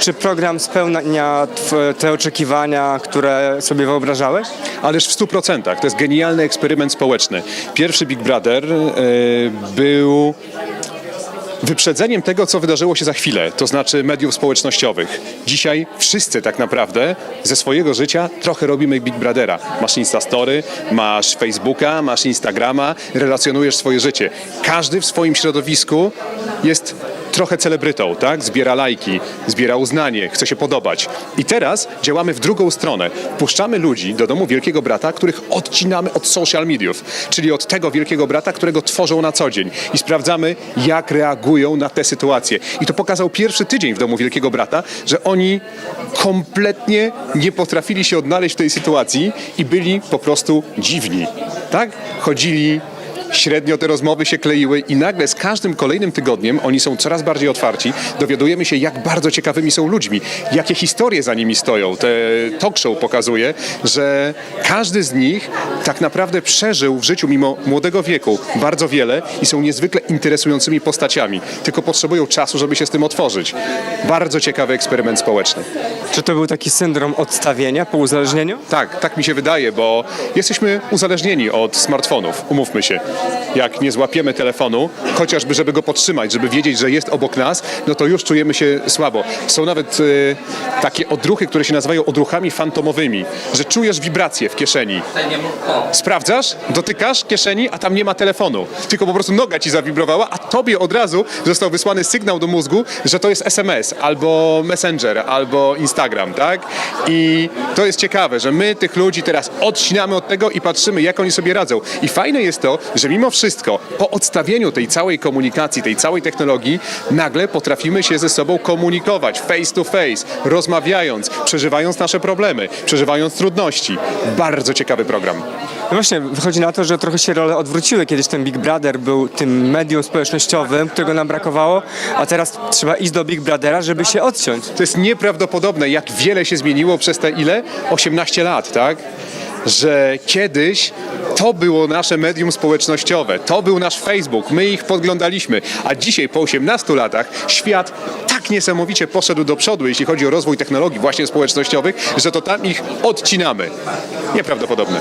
czy program spełnia te oczekiwania, które sobie wyobrażałeś? Ależ w 100%. To jest genialny eksperyment społeczny. Pierwszy Big Brother e, był wyprzedzeniem tego, co wydarzyło się za chwilę, to znaczy mediów społecznościowych. Dzisiaj wszyscy tak naprawdę ze swojego życia trochę robimy Big Brothera. Masz Instastory, masz Facebooka, masz Instagrama, relacjonujesz swoje życie. Każdy w swoim środowisku jest trochę celebrytą, tak? Zbiera lajki, zbiera uznanie, chce się podobać. I teraz działamy w drugą stronę. Puszczamy ludzi do domu Wielkiego Brata, których odcinamy od social mediów, czyli od tego Wielkiego Brata, którego tworzą na co dzień. I sprawdzamy, jak reagują na te sytuacje. I to pokazał pierwszy tydzień w domu Wielkiego Brata, że oni kompletnie nie potrafili się odnaleźć w tej sytuacji i byli po prostu dziwni. Tak? Chodzili Średnio te rozmowy się kleiły i nagle z każdym kolejnym tygodniem oni są coraz bardziej otwarci. Dowiadujemy się, jak bardzo ciekawymi są ludźmi, jakie historie za nimi stoją. Te talk show pokazuje, że każdy z nich tak naprawdę przeżył w życiu mimo młodego wieku bardzo wiele i są niezwykle interesującymi postaciami. Tylko potrzebują czasu, żeby się z tym otworzyć. Bardzo ciekawy eksperyment społeczny. Czy to był taki syndrom odstawienia po uzależnieniu? Tak, tak mi się wydaje, bo jesteśmy uzależnieni od smartfonów, umówmy się. Jak nie złapiemy telefonu, chociażby żeby go podtrzymać, żeby wiedzieć, że jest obok nas, no to już czujemy się słabo. Są nawet e, takie odruchy, które się nazywają odruchami fantomowymi, że czujesz wibracje w kieszeni. Sprawdzasz, dotykasz kieszeni, a tam nie ma telefonu, tylko po prostu noga ci zawibrowała, a tobie od razu został wysłany sygnał do mózgu, że to jest SMS, albo Messenger, albo Instagram, tak? I to jest ciekawe, że my tych ludzi teraz odcinamy od tego i patrzymy, jak oni sobie radzą. I fajne jest to, że mimo wszystko, po odstawieniu tej całej komunikacji, tej całej technologii, nagle potrafimy się ze sobą komunikować face to face, rozmawiając, przeżywając nasze problemy, przeżywając trudności. Bardzo ciekawy program. No właśnie, wychodzi na to, że trochę się role odwróciły. Kiedyś ten Big Brother był tym medium społecznościowym, którego nam brakowało, a teraz trzeba iść do Big Brothera, żeby się odciąć. To jest nieprawdopodobne, jak wiele się zmieniło przez te ile? 18 lat, tak? Że kiedyś to było nasze medium społecznościowe, to był nasz Facebook, my ich podglądaliśmy, a dzisiaj po 18 latach świat tak niesamowicie poszedł do przodu, jeśli chodzi o rozwój technologii właśnie społecznościowych, że to tam ich odcinamy. Nieprawdopodobne.